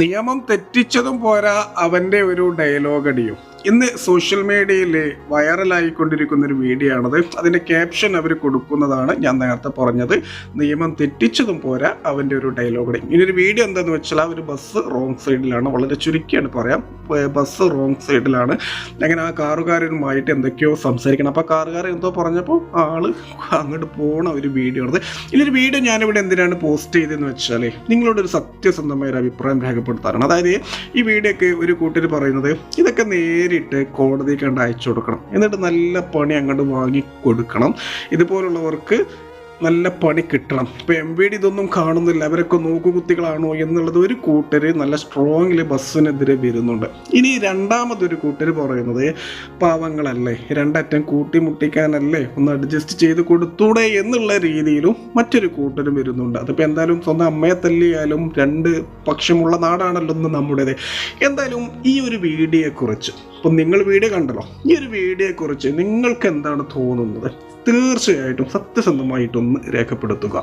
നിയമം തെറ്റിച്ചതും പോരാ അവന്റെ ഒരു ഡയലോഗ് അടിയും. ഇന്ന് സോഷ്യൽ മീഡിയയിൽ വൈറലായിക്കൊണ്ടിരിക്കുന്ന ഒരു വീഡിയോ ആണത് അതിന്റെ ക്യാപ്ഷൻ അവർ കൊടുക്കുന്നതാണ് ഞാൻ നേരത്തെ പറഞ്ഞത്. നിയമം തെറ്റിച്ചതും പോരാ അവന്റെ ഒരു ഡയലോഗ് അടി ഇനി ഒരു വീഡിയോ എന്താന്ന് വെച്ചാൽ ആ ഒരു ബസ് റോങ് സൈഡിലാണ് വളരെ ചുരുക്കിയാണ് പറയാം. ബസ് റോങ് സൈഡിലാണ് അങ്ങനെ ആ കാറുകാരനുമായിട്ട് എന്തൊക്കെയോ സംസാരിക്കണം. അപ്പോൾ കാറുകാരൻ എന്തോ പറഞ്ഞപ്പോൾ ആൾ അങ്ങോട്ട് പോണ ഒരു വീഡിയോ ആണത്. ഇനിയൊരു ഒരു വീഡിയോ ഞാനിവിടെ എന്തിനാണ് പോസ്റ്റ് ചെയ്തതെന്ന് വെച്ചാൽ നിങ്ങളോട് ഒരു സത്യസന്ധമായ ഒരു അഭിപ്രായം രേഖപ്പെടുത്താറാണ് അതായത് ഈ വീഡിയോക്ക് ഒരു കൂട്ടർ പറയുന്നത് ഇതൊക്കെ നേരിട്ട് കോടതി കണ്ട് അയച്ചു കൊടുക്കണം. എന്നിട്ട് നല്ല പണി അങ്ങോട്ട് വാങ്ങി കൊടുക്കണം. ഇതുപോലുള്ളവർക്ക് നല്ല പണി കിട്ടണം. ഇപ്പോൾ എം വി ഡി ഇതൊന്നും കാണുന്നില്ല. അവരൊക്കെ നോക്കുകുത്തികളാണോ എന്നുള്ളത് ഒരു കൂട്ടർ നല്ല സ്ട്രോങ്ങിൽ ബസ്സിനെതിരെ വരുന്നുണ്ട്. ഇനി രണ്ടാമതൊരു കൂട്ടർ പറയുന്നത് പാവങ്ങളല്ലേ രണ്ടറ്റം കൂട്ടിമുട്ടിക്കാനല്ലേ ഒന്ന് അഡ്ജസ്റ്റ് ചെയ്ത് കൊടുത്തൂടെ എന്നുള്ള രീതിയിലും മറ്റൊരു കൂട്ടരും വരുന്നുണ്ട്. അതിപ്പോൾ എന്തായാലും സ്വന്തം അമ്മയെ തല്ലിയാലും രണ്ട് പക്ഷമുള്ള നാടാണല്ലോ ഒന്ന് നമ്മുടേത്. എന്തായാലും ഈ ഒരു വീഡിയോയെക്കുറിച്ച് ഇപ്പം നിങ്ങൾ വീഡിയോ കണ്ടല്ലോ? ഈ ഒരു വീഡിയോയെ കുറിച്ച് നിങ്ങൾക്ക് എന്താണ് തോന്നുന്നത്? തീർച്ചയായിട്ടും സത്യസന്ധമായിട്ടൊന്ന് രേഖപ്പെടുത്തുക.